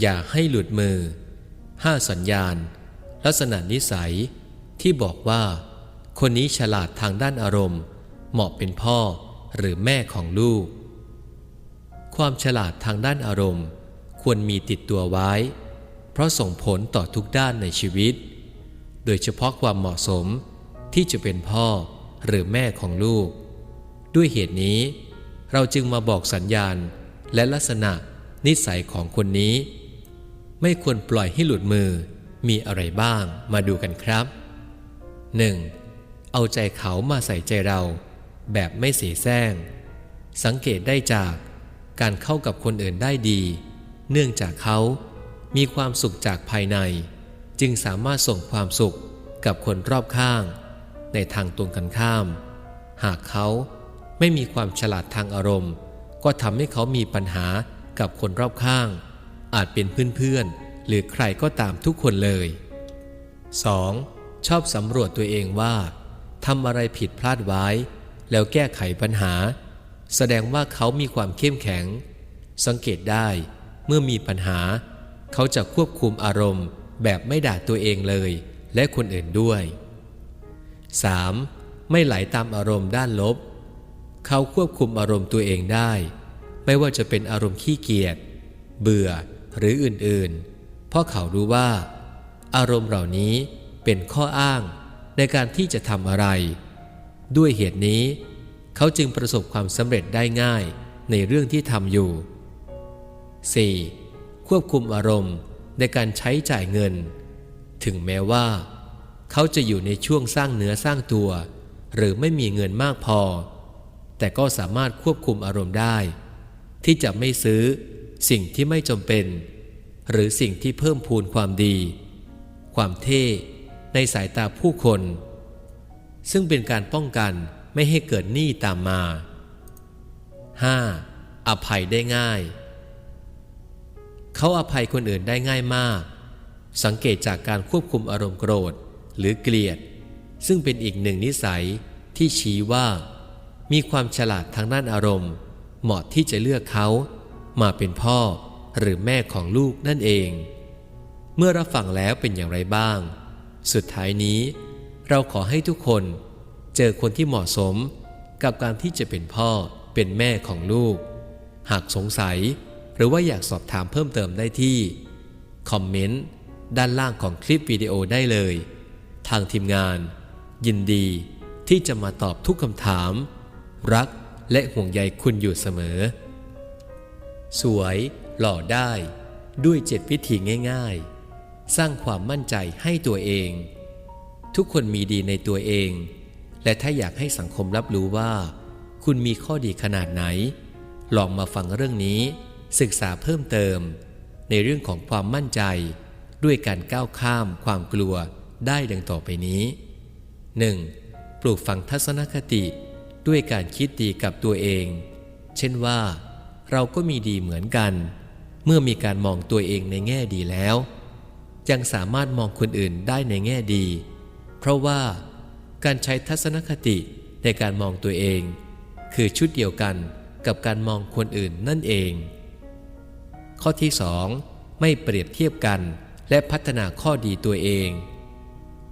อย่าให้หลุดมือ 5 สัญญาณ ลักษณะนิสัย ที่บอกว่า คนนี้ฉลาดทางด้านอารมณ์ เหมาะเป็นพ่อหรือแม่ของลูก ความฉลาดทางด้านอารมณ์ ควรมีติดตัวไว้ เพราะส่งผลต่อทุกด้านในชีวิต โดยเฉพาะความเหมาะสมที่จะเป็นพ่อหรือแม่ของลูก ด้วยเหตุนี้ เราจึงมาบอกสัญญาณและลักษณะนิสัยของคนนี้ ไม่ควรปล่อยให้หลุดมือมีอะไรบ้างมาดูกันครับ 1. เอาใจเขามาใส่ใจเรา แบบไม่เสียแซงสังเกตได้จากการเข้ากับคนอื่นได้ดี เนื่องจากเขามีความสุขจากภายใน จึงสามารถส่งความสุขกับคนรอบข้าง ในทางตรงกันข้าม หากเขาไม่มีความฉลาดทางอารมณ์ ก็ทำให้เขามีปัญหากับคนรอบข้าง อาจเป็นเพื่อนๆ หรือใครก็ตามทุกคนเลย 2. ชอบสำรวจตัวเองว่าทำอะไรผิดพลาดไว้ แล้วแก้ไขปัญหา แสดงว่าเขามีความเข้มแข็ง สังเกตได้เมื่อมีปัญหา เขาจะควบคุมอารมณ์แบบไม่ด่าตัวเองเลย และคนอื่นด้วย 3. ไม่ไหลาตามอารมณ์ด้านลบ เขาควบคุมอารมณ์ตัวเองได้ ไม่ว่าจะเป็นอารมณ์ขี้เกียจ เบื่อ หรืออื่นๆ เพราะเขารู้ว่า อารมณ์เหล่านี้เป็นข้ออ้างในการที่จะทำอะไร ด้วยเหตุนี้ เขาจึงประสบความสำเร็จได้ง่ายในเรื่องที่ทำอยู่ 4. ควบคุมอารมณ์ในการใช้จ่ายเงิน ถึงแม้ว่า เขาจะอยู่ในช่วงสร้างเนื้อสร้างตัว หรือไม่มีเงินมากพอ แต่ก็สามารถควบคุมอารมณ์ได้ ที่จะไม่ซื้อ สิ่งที่ไม่จำเป็น หรือสิ่งที่เพิ่มพูนความดี ความเท่ในสายตาผู้คน ซึ่งเป็นการป้องกันไม่ให้เกิดหนี้ตามมา 5. อภัยได้ง่าย เขาอภัยคนอื่นได้ง่ายมาก สังเกตจากการควบคุมอารมณ์โกรธหรือเกลียด ซึ่งเป็นอีกหนึ่งนิสัยที่ชี้ว่า มีความฉลาดทางด้านอารมณ์ เหมาะที่จะเลือกเขา มาเป็นพ่อหรือแม่ของลูกนั่นเอง เมื่อรับฟังแล้วเป็นอย่างไรบ้าง สุดท้ายนี้ เราขอให้ทุกคนเจอคนที่เหมาะสมกับการที่จะเป็นพ่อเป็นแม่ของลูก หากสงสัยหรือว่าอยากสอบถามเพิ่มเติมได้ที่ คอมเมนต์ ด้านล่างของคลิปวิดีโอได้เลย ทางทีมงาน ยินดีที่จะมาตอบทุกคำถาม รักและห่วงใยคุณอยู่เสมอ สวยหล่อได้ ด้วยเจ็ดวิธีง่าย ๆ สร้างความมั่นใจให้ตัวเอง ทุกคนมีดีในตัวเอง และถ้าอยากให้สังคมรับรู้ว่า คุณมีข้อดีขนาดไหน ลองมาฟังเรื่องนี้ ศึกษาเพิ่มเติม ในเรื่องของความมั่นใจ ด้วยการก้าวข้ามความกลัวได้ดังต่อไปนี้ 1. ปลูกฝังทัศนคติ ด้วยการคิดดีกับตัวเอง เช่นว่า เราก็มีดีเหมือนกัน เมื่อมีการมองตัวเองในแง่ดีแล้ว ยังสามารถมองคนอื่นได้ในแง่ดี เพราะว่าการใช้ทัศนคติในการมองตัวเอง คือชุดเดียวกันกับการมองคนอื่นนั่นเอง ข้อที่สองไม่เปรียบเทียบกันและพัฒนาข้อดีตัวเอง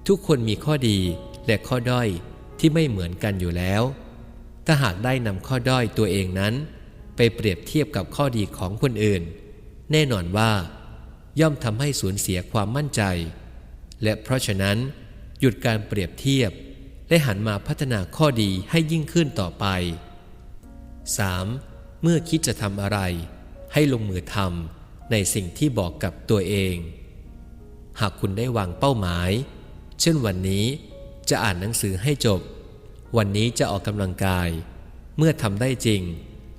ทุกคนมีข้อดีและข้อด้อยที่ไม่เหมือนกันอยู่แล้ว ถ้าหากได้นำข้อด้อยตัวเองนั้น เปรียบเทียบกับข้อดีของคนอื่น แน่นอนว่า ย่อมทำให้สูญเสียความมั่นใจ และเพราะฉะนั้น หยุดการเปรียบเทียบ และหันมาพัฒนาข้อดีให้ยิ่งขึ้นต่อไป 3. เมื่อคิดจะทำอะไร ให้ลงมือทำในสิ่งที่บอกกับตัวเอง หากคุณได้วางเป้าหมาย เช่นวันนี้จะอ่านหนังสือให้จบ วันนี้จะออกกำลังกาย เมื่อทำได้จริง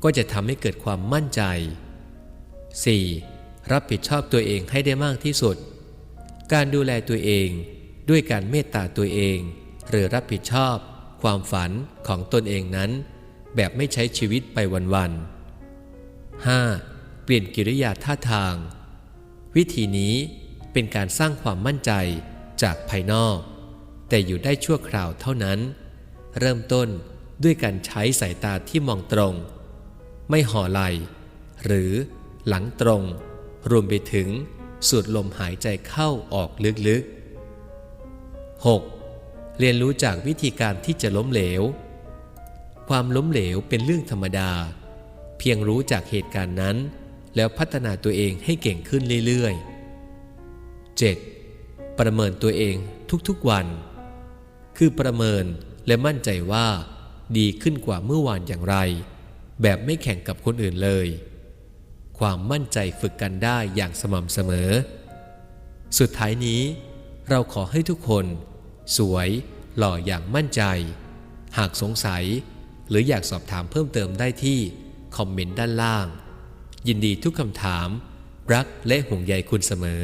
ก็จะทำให้เกิดความมั่นใจ 4. รับผิดชอบตัวเองให้ได้มากที่สุด การดูแลตัวเองด้วยการเมตตาตัวเอง หรือรับผิดชอบ ความฝันของตนเองนั้น แบบไม่ใช้ชีวิตไปวันๆ 5. เปลี่ยนกิริยาท่าทาง วิธีนี้เป็นการสร้างความมั่นใจจากภายนอก แต่อยู่ได้ชั่วคราวเท่านั้น เริ่มต้นด้วยการใช้สายตาที่มองตรง ไม่ห่อไหลหรือหลังตรง รวมไปถึงสูดลมหายใจเข้าออกลึกๆ 6. เรียนรู้จากวิธีการที่จะล้มเหลว ความล้มเหลวเป็นเรื่องธรรมดา เพียงรู้จากเหตุการณ์นั้น แล้วพัฒนาตัวเองให้เก่งขึ้นเรื่อยๆ 7. ประเมินตัวเองทุกๆวัน คือประเมินและมั่นใจว่า ดีขึ้นกว่าเมื่อวานอย่างไร แบบไม่แข่งกับคนอื่นเลย ความมั่นใจฝึกกันได้อย่างสม่ำเสมอ สุดท้ายนี้ เราขอให้ทุกคน สวย หล่ออย่างมั่นใจ หากสงสัย หรืออยากสอบถามเพิ่มเติมได้ที่ คอมเมนต์ด้านล่าง ยินดีทุกคำถาม รักและห่วงใยคุณเสมอ